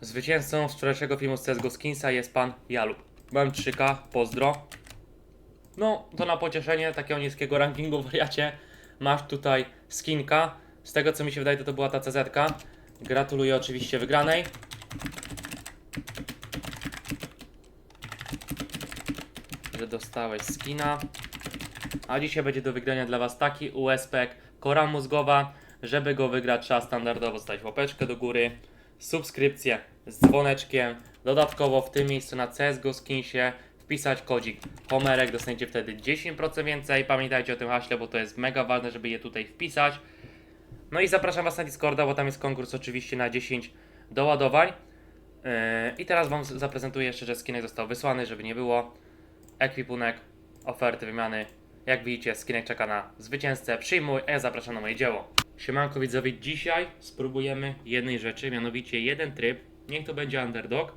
Zwycięzcą z wczorajszego filmu z CSGO Skinsa jest pan Jalub. Mam 3K, pozdro. No, to na pocieszenie takiego niskiego rankingu wariacie. Masz tutaj skinka. Z tego co mi się wydaje, to to była ta CZ. -ka. Gratuluję oczywiście wygranej. Że dostałeś skina. A dzisiaj będzie do wygrania dla Was taki USPek kora mózgowa. Żeby go wygrać, trzeba standardowo stać łapeczkę do góry, subskrypcję z dzwoneczkiem. Dodatkowo w tym miejscu na CSGO Skinsie wpisać kodzik Homerek, dostaniecie wtedy 10% więcej. Pamiętajcie o tym haśle, bo to jest mega ważne, żeby je tutaj wpisać. No i zapraszam Was na Discorda, bo tam jest konkurs oczywiście na 10 doładowań. Yy, I teraz Wam zaprezentuję jeszcze, że skinek został wysłany, żeby nie było. Ekwipunek, oferty, wymiany. Jak widzicie, skinek czeka na zwycięzcę. Przyjmuj, a ja zapraszam na moje dzieło. Siemanko widzowie, dzisiaj spróbujemy jednej rzeczy, mianowicie jeden tryb, niech to będzie underdog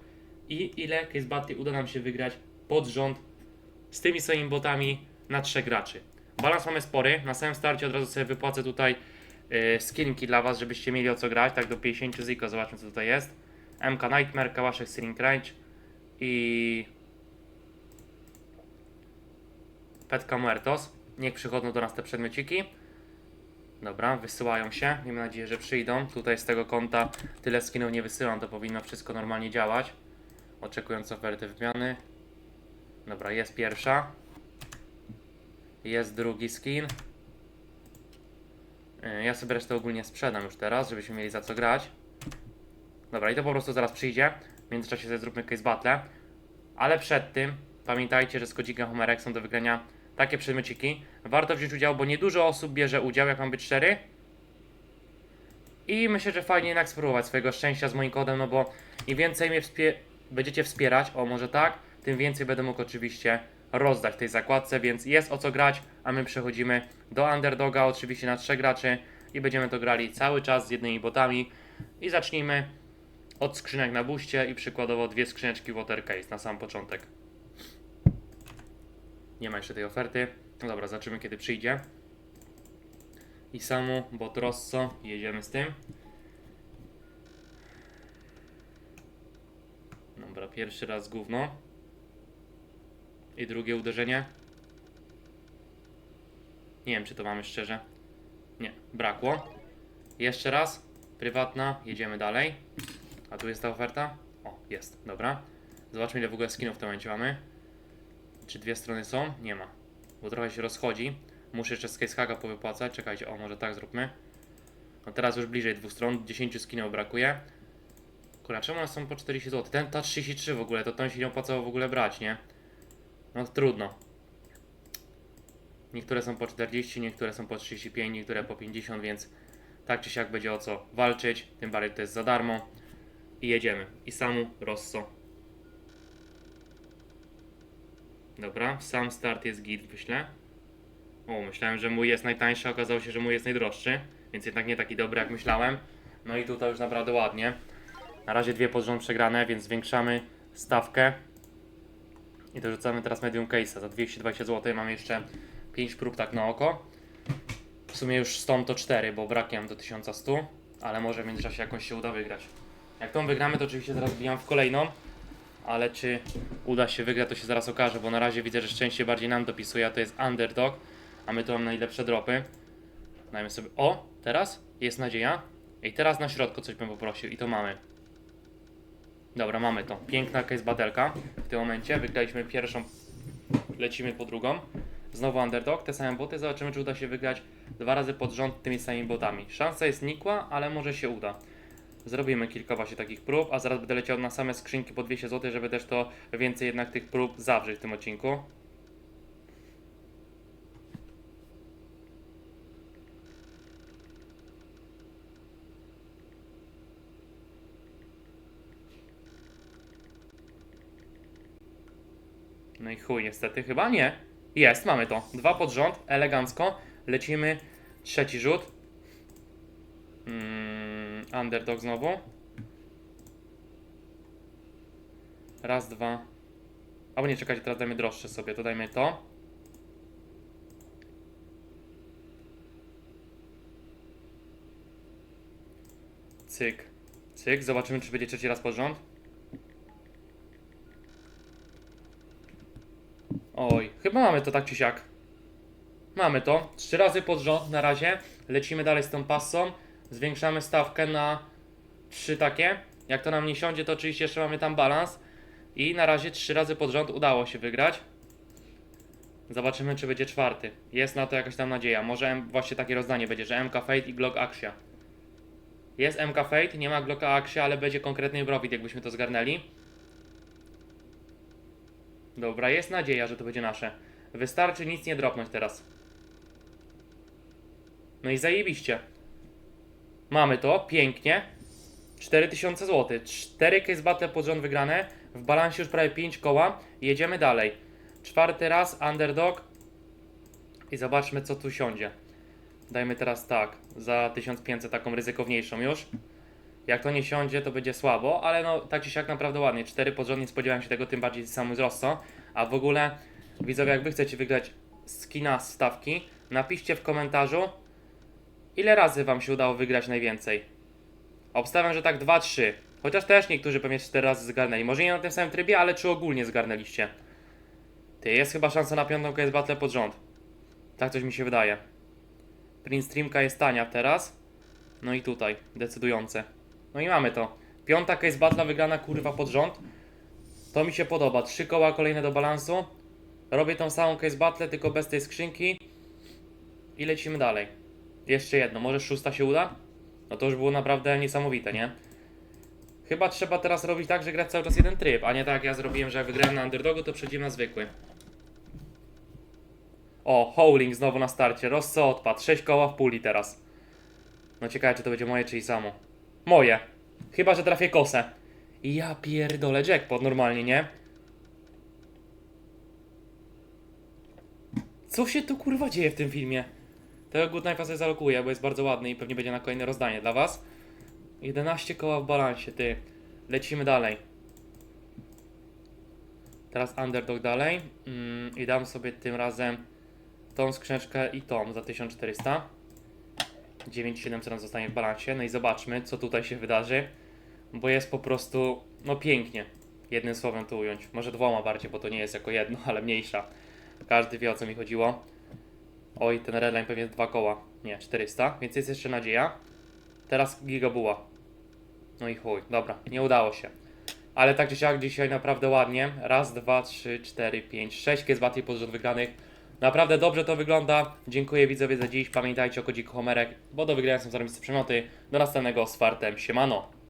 i ile case uda nam się wygrać pod rząd z tymi samymi botami na trzech graczy. Balans mamy spory, na samym starcie od razu sobie wypłacę tutaj yy, skinki dla was, żebyście mieli o co grać, tak do 50 ziko, zobaczmy co tutaj jest. MK Nightmare, Kałaszek Searing Range i Petka Muertos. Niech przychodzą do nas te przedmiociki. Dobra, wysyłają się. Miejmy nadzieję, że przyjdą. Tutaj z tego konta tyle skinów nie wysyłam, to powinno wszystko normalnie działać. Oczekując oferty wymiany. Dobra, jest pierwsza. Jest drugi skin. Yy, Ja sobie resztę ogólnie sprzedam już teraz, żebyśmy mieli za co grać. Dobra, i to po prostu zaraz przyjdzie. W międzyczasie sobie zróbmy case battle. Ale przed tym pamiętajcie, że z kodzikiem Homerek są do wygrania takie przedmiociki. Warto wziąć udział, bo niedużo osób bierze udział, jak mam być szczery. I myślę, że fajnie jednak spróbować swojego szczęścia z moim kodem, no bo im więcej mnie wspie- będziecie wspierać, o może tak, tym więcej będę mógł oczywiście rozdać w tej zakładce, więc jest o co grać, a my przechodzimy do underdoga, oczywiście na trzech graczy i będziemy to grali cały czas z jednymi botami. I zacznijmy od skrzynek na buście i przykładowo dwie skrzyneczki water case na sam początek. Nie ma jeszcze tej oferty. No dobra, zobaczymy kiedy przyjdzie. I samo, bot Rosso, jedziemy z tym. Dobra, pierwszy raz gówno. I drugie uderzenie. Nie wiem, czy to mamy szczerze. Nie, brakło. Jeszcze raz. Prywatna, jedziemy dalej. A tu jest ta oferta? O, jest, dobra. Zobaczmy ile w ogóle skinów w tym momencie mamy. Czy dwie strony są? Nie ma. Bo trochę się rozchodzi. Muszę jeszcze z Casehaga powypłacać. Czekajcie, o może tak zróbmy. No teraz już bliżej dwóch stron. 10 skinów brakuje. Kurwa, czemu one są po 40 zł? Ten, ta 33 w ogóle, to ten się nie opłacało w ogóle brać, nie? No trudno. Niektóre są po 40, niektóre są po 35, niektóre po 50, więc tak czy siak będzie o co walczyć. Tym bardziej to jest za darmo. I jedziemy. I samu Rosso. Dobra, sam start jest git, myślę. O, myślałem, że mój jest najtańszy, okazało się, że mój jest najdroższy, więc jednak nie taki dobry jak myślałem. No i tutaj już naprawdę ładnie. Na razie dwie pod rząd przegrane, więc zwiększamy stawkę. I dorzucamy teraz medium case'a za 220 zł. Mamy jeszcze 5 prób tak na oko. W sumie już stąd to 4, bo braknie nam do 1100, ale może w międzyczasie jakąś się uda wygrać. Jak tą wygramy, to oczywiście teraz wbijam w kolejną, ale czy uda się wygrać, to się zaraz okaże, bo na razie widzę, że szczęście bardziej nam dopisuje, a to jest underdog, a my tu mamy najlepsze dropy. Dajmy sobie, o, teraz jest nadzieja. I teraz na środku coś bym poprosił i to mamy. Dobra, mamy to. Piękna case batelka w tym momencie. Wygraliśmy pierwszą, lecimy po drugą. Znowu underdog, te same boty. Zobaczymy, czy uda się wygrać dwa razy pod rząd tymi samymi botami. Szansa jest nikła, ale może się uda. Zrobimy kilka właśnie takich prób, a zaraz będę leciał na same skrzynki po 200 zł, żeby też to więcej jednak tych prób zawrzeć w tym odcinku. No i chuj, niestety chyba nie. Jest, mamy to. Dwa pod rząd, elegancko. Lecimy. Trzeci rzut. Underdog znowu. Raz, dwa. Albo nie, czekajcie, teraz dajmy droższe sobie, to dajmy to. Cyk, Cyk, zobaczymy czy będzie trzeci raz pod rząd. Oj, chyba mamy to tak czy siak. Mamy to. Trzy razy pod rząd na razie. Lecimy dalej z tą passą. Zwiększamy stawkę na trzy takie. Jak to nam nie siądzie, to oczywiście jeszcze mamy tam balans. I na razie trzy razy pod rząd udało się wygrać. Zobaczymy, czy będzie czwarty. Jest na to jakaś tam nadzieja. Może M, właśnie takie rozdanie będzie, że MK Fate i Glock Axia. Jest MK Fate, nie ma Glocka Axia, ale będzie konkretny Browit, jakbyśmy to zgarnęli. Dobra, jest nadzieja, że to będzie nasze. Wystarczy nic nie dropnąć teraz. No i zajebiście. Mamy to, pięknie. 4000 zł. 4 case battle pod rząd wygrane. W balansie już prawie 5 koła. Jedziemy dalej. Czwarty raz, underdog. I zobaczmy co tu siądzie. Dajmy teraz tak, za 1500 taką ryzykowniejszą już. Jak to nie siądzie, to będzie słabo, ale no tak czy siak naprawdę ładnie. 4 pod rząd, nie spodziewałem się tego, tym bardziej samym wzrostom. A w ogóle, widzowie, jak wy chcecie wygrać skina z stawki, napiszcie w komentarzu, ile razy wam się udało wygrać najwięcej. Obstawiam, że tak 2-3. Chociaż też niektórzy pewnie 4 razy zgarnęli. Może nie na tym samym trybie, ale czy ogólnie zgarnęliście. Ty, jest chyba szansa na piątą KS Battle pod rząd. Tak coś mi się wydaje. Print Streamka jest tania teraz. No i tutaj, decydujące. No i mamy to. Piąta case battle wygrana kurwa pod rząd. To mi się podoba. Trzy koła kolejne do balansu. Robię tą samą case battle, tylko bez tej skrzynki. I lecimy dalej. Jeszcze jedno, może szósta się uda? No to już było naprawdę niesamowite, nie? Chyba trzeba teraz robić tak, że grać cały czas jeden tryb, a nie tak jak ja zrobiłem, że jak wygrałem na underdogu, to przejdziemy na zwykły. O, Howling znowu na starcie. Rosso odpadł. 6 koła w puli teraz. No ciekawe, czy to będzie moje, czy i samo. Moje. Chyba, że trafię kosę. Ja pierdolę jackpot normalnie, nie? Co się tu kurwa dzieje w tym filmie? Tego Good Knife'a sobie zalokuję, bo jest bardzo ładny i pewnie będzie na kolejne rozdanie dla was. 11 koła w balansie, ty. Lecimy dalej. Teraz underdog dalej. Mm, I dam sobie tym razem tą skrzyneczkę i tą za 1400. 9700 nam zostanie w balansie. No i zobaczmy, co tutaj się wydarzy. Bo jest po prostu, no pięknie. Jednym słowem to ująć. Może dwoma bardziej, bo to nie jest jako jedno, ale mniejsza. Każdy wie o co mi chodziło. Oj, ten redline pewnie dwa koła. Nie, 400, więc jest jeszcze nadzieja. Teraz gigabuła. No i chuj, dobra, nie udało się. Ale tak czy siak dzisiaj naprawdę ładnie. Raz, dwa, trzy, cztery, pięć, sześć battle pod rząd wygranych. Naprawdę dobrze to wygląda. Dziękuję widzowie za dziś. Pamiętajcie o kodziku Homerek, bo do wygrania są zarobiste przemioty. Do następnego z fartem. Siemano.